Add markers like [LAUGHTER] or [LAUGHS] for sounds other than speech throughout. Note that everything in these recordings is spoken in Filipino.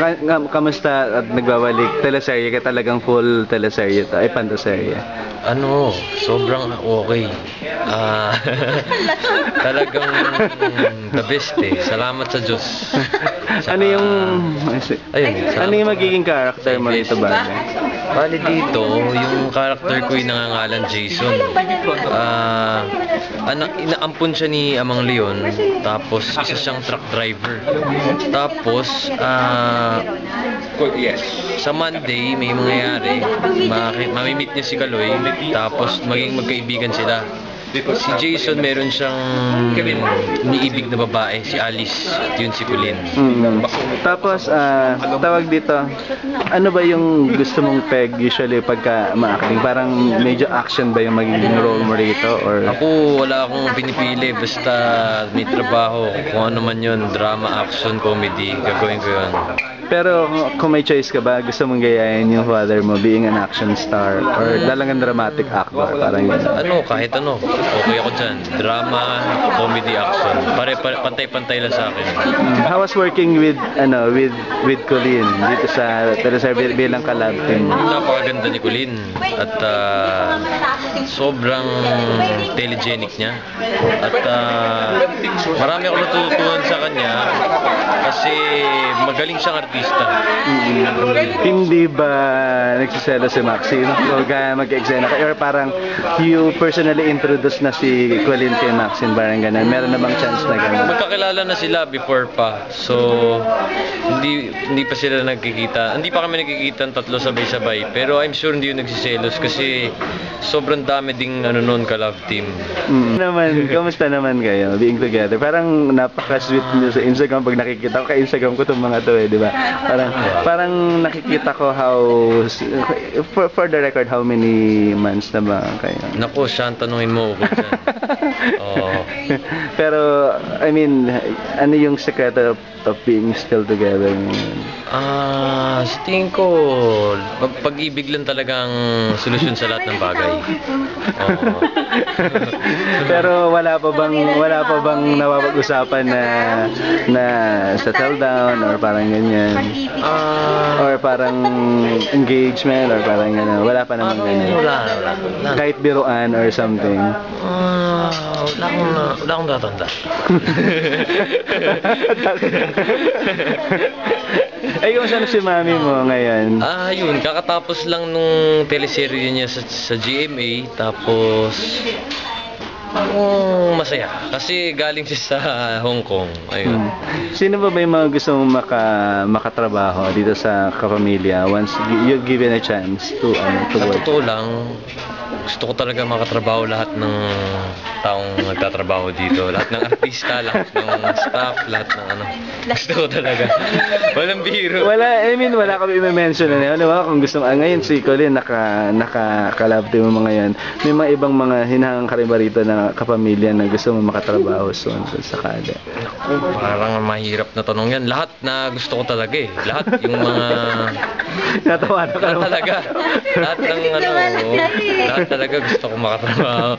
Ka- Kamusta at nagbabalik? Teleserye ka talagang full teleserye to. Ay, pantaserye. Ano, sobrang okay. Ah, [LAUGHS] talagang the best eh. Salamat sa Diyos. Saka- [LAUGHS] ano yung... Ayun, Ano yung magiging character mo rito ba? Bali dito, yung character ko yung nangangalan Jason. Ah, anak inaampon siya ni Amang Leon, tapos isa siyang truck driver. Tapos ah sa Monday may mangyayari, mamimit niya si Kaloy, tapos maging magkaibigan sila. Si Jason meron siyang niibig na babae, si Alice, at yun si Colleen. Mm. Tapos, ah, tawag dito, ano ba yung gusto mong peg usually pagka ma-acting? Parang medyo action ba yung magiging role mo rito? Or... Ako, wala akong pinipili. Basta may trabaho. Kung ano man yun, drama, action, comedy, gagawin ko yun. Pero kung may choice ka ba, gusto mong gayahin yung father mo being an action star or talagang dramatic actor? Parang yun. Ano, kahit ano. Okay ako dyan. Drama, comedy, action. Pare, pare pantay-pantay lang sa akin. How was working with ano with with Colleen dito sa teleserye bilang kalab team? Napakaganda ni Colleen. At ah, sobrang telegenic niya. At ah, marami ako natutunan sa kanya kasi magaling siyang artista. Hindi ba nagsiselo si Maxine? O kaya mag-eksena ka? Or parang you personally introduce na si Colleen kay Maxine? Parang ganun. Meron namang chance na ganun. Magkakilala na sila before pa. So, hindi hindi pa sila nagkikita. Hindi pa kami nagkikita ng tatlo sabay-sabay. Pero I'm sure hindi yun nagsiselos kasi sobrang dami ding ano noon ka love team. Mm. naman, kamusta naman kayo being together? Parang napaka-sweet niyo sa Instagram pag nakikita ko kay Instagram ko itong mga to eh, di ba? Parang parang nakikita ko how for, for the record how many months na ba kayo? Nako, siya ang tanungin mo ako dyan. [LAUGHS] Oo. Pero I mean, ano yung secret of, of being still together? Ah, sa tingin ko, pag- pag-ibig lang talagang solusyon sa lahat ng bagay. Oo. [LAUGHS] Pero wala pa bang wala pa bang napapag-usapan na na settle down or parang ganyan? Ah, Or parang engagement or parang gano'n. Wala pa naman ganyan. wala, wala. Kahit biruan or something. Ah, wala akong, wala akong tatanda. Ay, kung saan si mami mo ngayon? Ah, yun. Kakatapos lang nung teleserye niya sa, sa GMA. Tapos, mm, masaya. Kasi galing siya sa Hong Kong. Ayun. Hmm. Sino ba ba yung mga gusto mong maka, makatrabaho dito sa kapamilya once you're given a chance to, ano, to Sa work? totoo lang, gusto ko talaga makatrabaho lahat ng taong nagtatrabaho dito. Lahat ng artista, lahat ng staff, lahat ng ano. Gusto ko talaga. Walang biro. Wala, I mean, wala kami i-mention na Ano ba, kung gusto mo, ah, ngayon si Colin, naka, naka team mo mga yan. May mga ibang mga hinahang ka rin ba rito na kapamilya na gusto mo makatrabaho soon kung sakali. Parang mahirap na tanong yan. Lahat na gusto ko talaga eh. Lahat yung mga... [LAUGHS] Natawa na ka Lahat talaga. Lahat ng ano, lahat talaga gusto ko makatrabaho.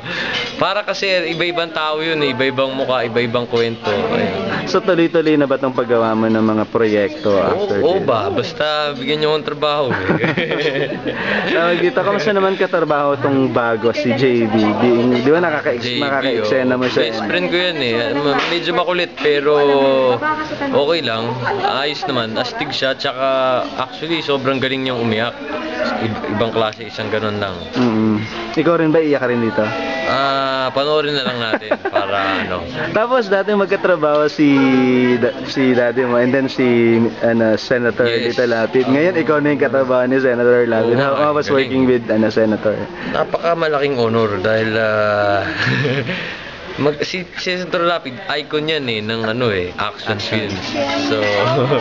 Para kasi iba-ibang tao yun eh. Iba-ibang mukha, iba-ibang kwento. Ayun. So tuloy-tuloy na ba itong paggawa mo ng mga proyekto Oo, after oo this? ba? Basta bigyan niyo akong trabaho eh. [LAUGHS] Tawag dito, kamusta naman katrabaho tong bago si JB? Being, di ba nakaka-ex, JB, makaka-eksena mo oh. siya? Best friend ko yan eh. Ma- Medyo makulit pero okay lang. Ayos naman. Astig siya. Tsaka actually sobrang galing niyang umiyak. I- ibang klase, isang ganun lang. Mm Ikaw rin ba iyak ka rin dito? Ah, panoorin na lang natin para ano. [LAUGHS] Tapos dati magkatrabaho si da- si daddy mo and then si ano, Senator Yes. Lito Lapid. Ngayon ikaw na yung katrabaho ni Senator Lapid. Oo How, how was working with ano, Senator? Napakamalaking honor dahil ah, [LAUGHS] mag si, si Senator Lapid icon yan eh ng ano eh action films. So [LAUGHS]